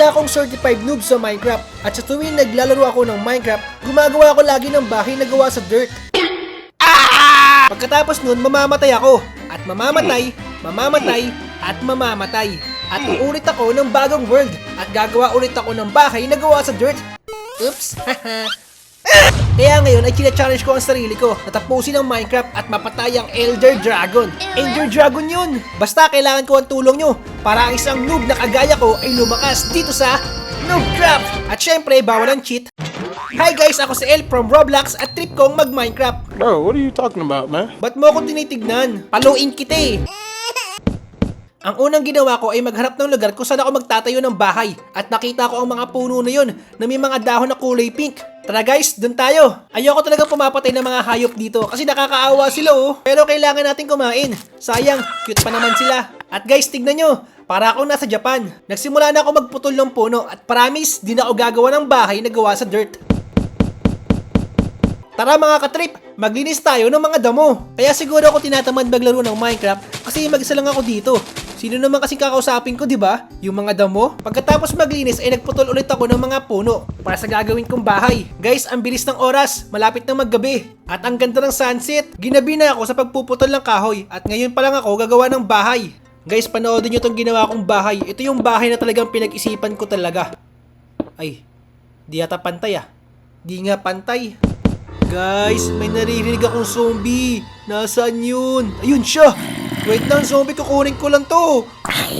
Isa akong certified noob sa Minecraft at sa tuwing naglalaro ako ng Minecraft, gumagawa ako lagi ng bahay na gawa sa dirt. Pagkatapos nun, mamamatay ako. At mamamatay, mamamatay, at mamamatay. At uulit ako ng bagong world. At gagawa ulit ako ng bahay na gawa sa dirt. Oops! Kaya ngayon ay challenge ko ang sarili ko na tapusin ang Minecraft at mapatay ang Elder Dragon. Elder Dragon yun! Basta kailangan ko ang tulong nyo para ang isang noob na kagaya ko ay lumakas dito sa Noobcraft! At syempre, bawal ang cheat. Hi guys! Ako si El from Roblox at trip kong mag-Minecraft. Bro, what are you talking about, man? Ba't mo ako tinitignan? Paluin kita eh! Ang unang ginawa ko ay maghanap ng lugar kung saan ako magtatayo ng bahay at nakita ko ang mga puno na yun na may mga dahon na kulay pink. Tara guys, dun tayo. Ayoko talaga pumapatay ng mga hayop dito kasi nakakaawa sila oh. Pero kailangan natin kumain. Sayang, cute pa naman sila. At guys, tignan nyo. Para akong nasa Japan. Nagsimula na ako magputol ng puno at promise, di na ako gagawa ng bahay na gawa sa dirt. Tara mga katrip, maglinis tayo ng mga damo. Kaya siguro ako tinatamad maglaro ng Minecraft kasi mag-isa lang ako dito. Sino naman kasi kakausapin ko, di ba? Yung mga damo. Pagkatapos maglinis ay nagputol ulit ako ng mga puno para sa gagawin kong bahay. Guys, ang bilis ng oras, malapit na maggabi. At ang ganda ng sunset. Ginabi na ako sa pagpuputol ng kahoy at ngayon pa lang ako gagawa ng bahay. Guys, panoodin nyo tong ginawa kong bahay. Ito yung bahay na talagang pinag-isipan ko talaga. Ay, di yata pantay ah. Di nga pantay. Guys, may naririnig akong zombie. Nasaan yun? Ayun siya! Wait lang, zombie, kukunin ko lang to.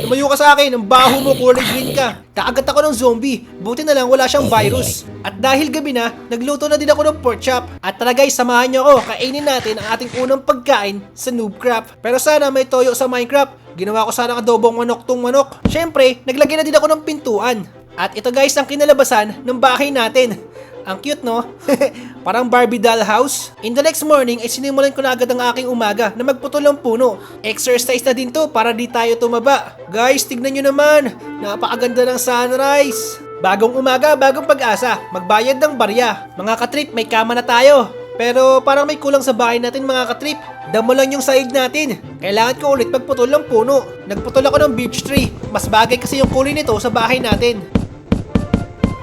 Lumayo ka sa akin, ang baho mo, kulay green ka. Kakagat ako ng zombie. Buti na lang wala siyang virus. At dahil gabi na, nagluto na din ako ng pork chop. At tara guys, samahan niyo ako. Kainin natin ang ating unang pagkain sa Noobcraft. Pero sana may toyo sa Minecraft. Ginawa ko sana adobong manok tong manok. Siyempre, naglagay na din ako ng pintuan. At ito guys ang kinalabasan ng bahay natin. Ang cute no? Parang Barbie doll house. In the next morning ay sinimulan ko na agad ang aking umaga na magputol ng puno. Exercise na din to para di tayo tumaba. Guys, tignan nyo naman. Napakaganda ng sunrise. Bagong umaga, bagong pag-asa. Magbayad ng barya. Mga katrip, may kama na tayo. Pero parang may kulang sa bahay natin mga katrip. Damo lang yung sahig natin. Kailangan ko ulit magputol ng puno. Nagputol ako ng beech tree. Mas bagay kasi yung kulay nito sa bahay natin.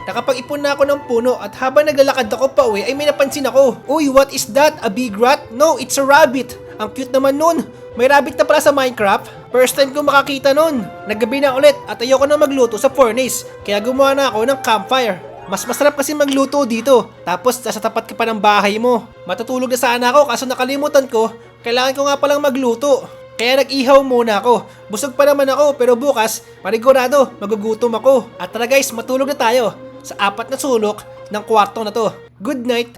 Nakapag-ipon na ako ng puno at habang naglalakad ako pa uwi ay may napansin ako. Uy, what is that? A big rat? No, it's a rabbit. Ang cute naman nun. May rabbit na pala sa Minecraft. First time ko makakita nun. Naggabi na ulit at ayoko na magluto sa furnace. Kaya gumawa na ako ng campfire. Mas masarap kasi magluto dito. Tapos sa tapat ka pa ng bahay mo. Matutulog na sana ako kaso nakalimutan ko. Kailangan ko nga palang magluto. Kaya nag-ihaw muna ako. Busog pa naman ako pero bukas, panigurado, magugutom ako. At tara guys, matulog na tayo sa apat na sulok ng kwarto na to. Good night!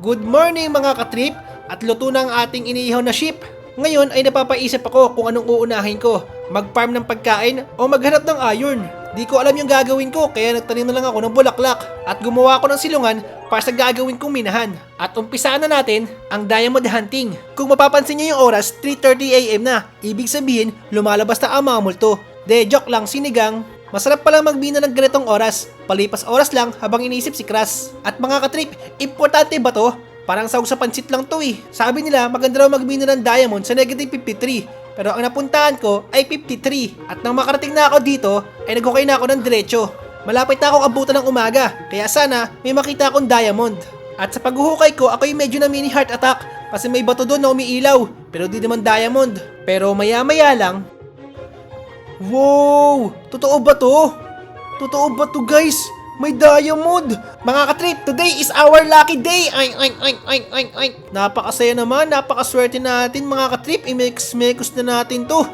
Good morning mga katrip at luto na ang ating iniihaw na ship. Ngayon ay napapaisip ako kung anong uunahin ko. Mag-farm ng pagkain o maghanap ng iron. Di ko alam yung gagawin ko kaya nagtanim na lang ako ng bulaklak at gumawa ako ng silungan para sa gagawin kong minahan. At umpisaan na natin ang diamond hunting. Kung mapapansin niyo yung oras, 3.30am na. Ibig sabihin, lumalabas na ang mga multo. De, joke lang, sinigang. Masarap pala magbina ng ganitong oras. Palipas oras lang habang iniisip si Kras. At mga katrip, importante ba to? Parang sawag sa pansit lang to eh. Sabi nila maganda raw magbina ng diamond sa negative 53. Pero ang napuntahan ko ay 53. At nang makarating na ako dito, ay naghukay na ako ng diretso. Malapit na akong abutan ng umaga, kaya sana may makita akong diamond. At sa paghuhukay ko, ako'y medyo na mini heart attack kasi may bato doon na umiilaw. Pero di naman diamond. Pero maya maya lang, Wow! Totoo ba to? Totoo ba to guys? May diamond! Mga katrip, today is our lucky day! Ay, ay, ay, ay, ay, ay. Napakasaya naman, napakaswerte natin mga katrip. I-mix-mekos na natin to.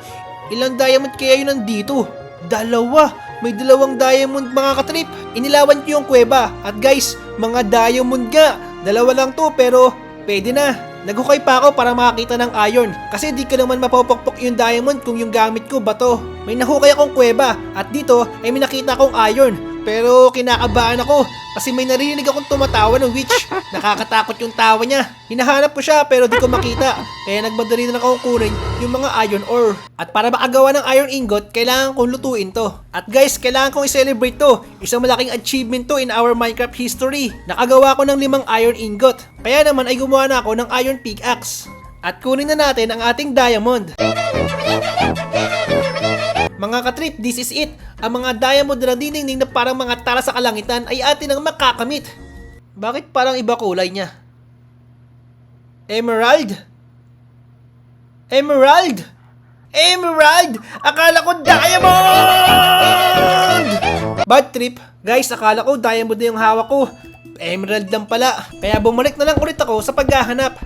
Ilang diamond kaya yun nandito? Dalawa! May dalawang diamond mga katrip. Inilawan ko yung kuweba. At guys, mga diamond nga. Dalawa lang to pero pwede na. Naghukay pa ako para makakita ng iron kasi di ko naman mapapokpok yung diamond kung yung gamit ko bato. May nahukay akong kuweba at dito ay may nakita akong iron. Pero kinakabahan ako kasi may narinig akong tumatawa ng witch. Nakakatakot yung tawa niya. Hinahanap ko siya pero di ko makita. Kaya nagmadali na lang akong kunin yung mga iron ore. At para makagawa ng iron ingot, kailangan kong lutuin to. At guys, kailangan kong i-celebrate to. Isang malaking achievement to in our Minecraft history. Nakagawa ko ng limang iron ingot. Kaya naman ay gumawa na ako ng iron pickaxe. At kunin na natin ang ating diamond. Mga katrip, this is it. Ang mga diamond na diningning na parang mga tala sa kalangitan ay atin ang makakamit. Bakit parang iba kulay niya? Emerald? Emerald! Emerald! Akala ko diamond! Bad trip. Guys, akala ko diamond na yung hawak ko. Emerald lang pala. Kaya bumalik na lang ulit ako sa paghahanap.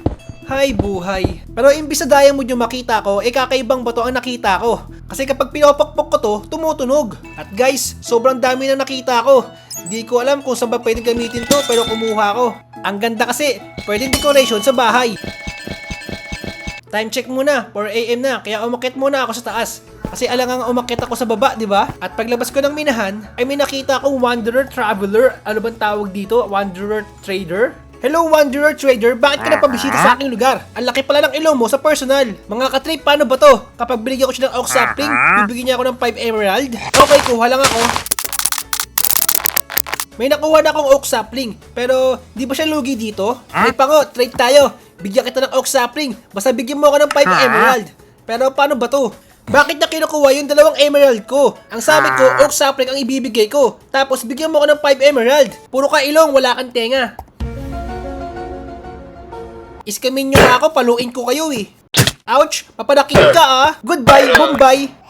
Hay buhay. Pero imbis na diamond yung makita ko, eh kakaibang bato ang nakita ko. Kasi kapag pinopokpok ko to, tumutunog. At guys, sobrang dami na nakita ko. Di ko alam kung saan ba pwedeng gamitin to, pero kumuha ko. Ang ganda kasi, pwedeng decoration sa bahay. Time check muna, 4 AM na, kaya umakit muna ako sa taas. Kasi alangang umakit ako sa baba, di ba? At paglabas ko ng minahan, ay may nakita akong Wanderer Traveler. Ano bang tawag dito? Wanderer Trader? Hello Wanderer Trader, bakit ka napabisita sa aking lugar? Ang laki pala ng ilong mo sa personal. Mga katrip, paano ba to? Kapag binigyan ko siya ng oak sapling, bibigyan niya ako ng 5 emerald? Okay, kuha lang ako. May nakuha na akong oak sapling, pero di ba siya lugi dito? May pango, trade tayo. Bigyan kita ng oak sapling, basta bigyan mo ako ng 5 emerald. Pero paano ba to? Bakit na kinukuha yung dalawang emerald ko? Ang sabi ko, oak sapling ang ibibigay ko. Tapos bigyan mo ako ng 5 emerald. Puro ka ilong, wala kang tenga. Iskamin nyo nga ako, paluin ko kayo eh. Ouch! Papadakit ka ah! Goodbye, Bombay!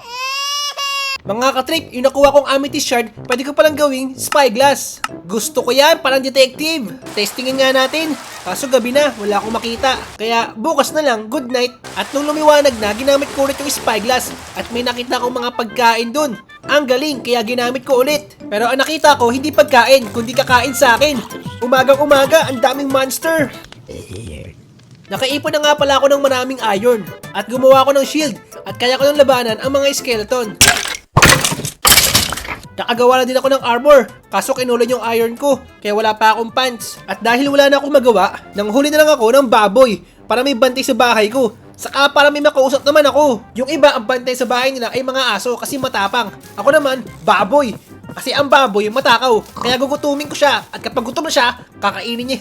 Mga katrip, yung nakuha kong amethyst shard, pwede ko palang gawing spyglass. Gusto ko yan, parang detective. Testingin nga natin. Kaso gabi na, wala akong makita. Kaya bukas na lang, good night. At nung lumiwanag na, ginamit ko ulit yung spyglass. At may nakita akong mga pagkain dun. Ang galing, kaya ginamit ko ulit. Pero ang nakita ko, hindi pagkain, kundi kakain sa akin. Umagang umaga, ang daming monster. Nakaipon na nga pala ako ng maraming iron at gumawa ko ng shield at kaya ko ng labanan ang mga skeleton. Nakagawa na din ako ng armor, kaso kinulan yung iron ko, kaya wala pa akong pants. At dahil wala na akong magawa, nanghuli na lang ako ng baboy para may bantay sa bahay ko. Saka para may makausap naman ako. Yung iba, ang bantay sa bahay nila ay mga aso kasi matapang. Ako naman, baboy. Kasi ang baboy matakaw. Kaya gugutumin ko siya. At kapag gutom na siya, kakainin niya.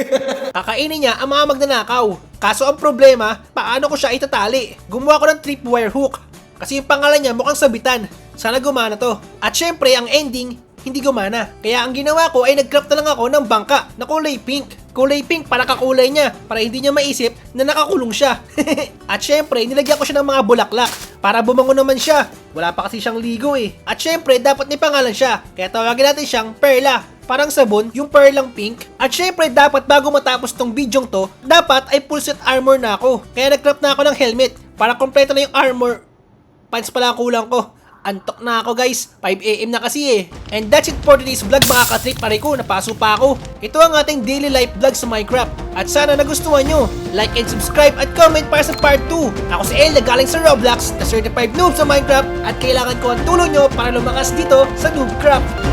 kakainin niya ang mga magnanakaw. Kaso ang problema, paano ko siya itatali? Gumawa ko ng tripwire hook. Kasi yung pangalan niya mukhang sabitan. Sana gumana to. At syempre, ang ending, hindi gumana. Kaya ang ginawa ko ay nag-craft na lang ako ng bangka na kulay pink. Kulay pink para kakulay niya, para hindi niya maisip na nakakulong siya. At syempre, nilagyan ko siya ng mga bulaklak para bumango naman siya. Wala pa kasi siyang ligo eh. At syempre, dapat may pangalan siya. Kaya tawagin natin siyang Perla. Parang sabon, yung perlang pink. At syempre, dapat bago matapos tong bidyong to, dapat ay full set armor na ako. Kaya nag-craft na ako ng helmet para kompleto na yung armor. Pants pala ang kulang ko. Antok na ako guys, 5am na kasi eh. And that's it for today's vlog mga katrip pare ko, napaso pa ako. Ito ang ating daily life vlog sa Minecraft. At sana nagustuhan nyo. Like and subscribe at comment para sa part 2. Ako si El na galing sa Roblox, na certified noob sa Minecraft at kailangan ko ang tulong nyo para lumakas dito sa Noobcraft.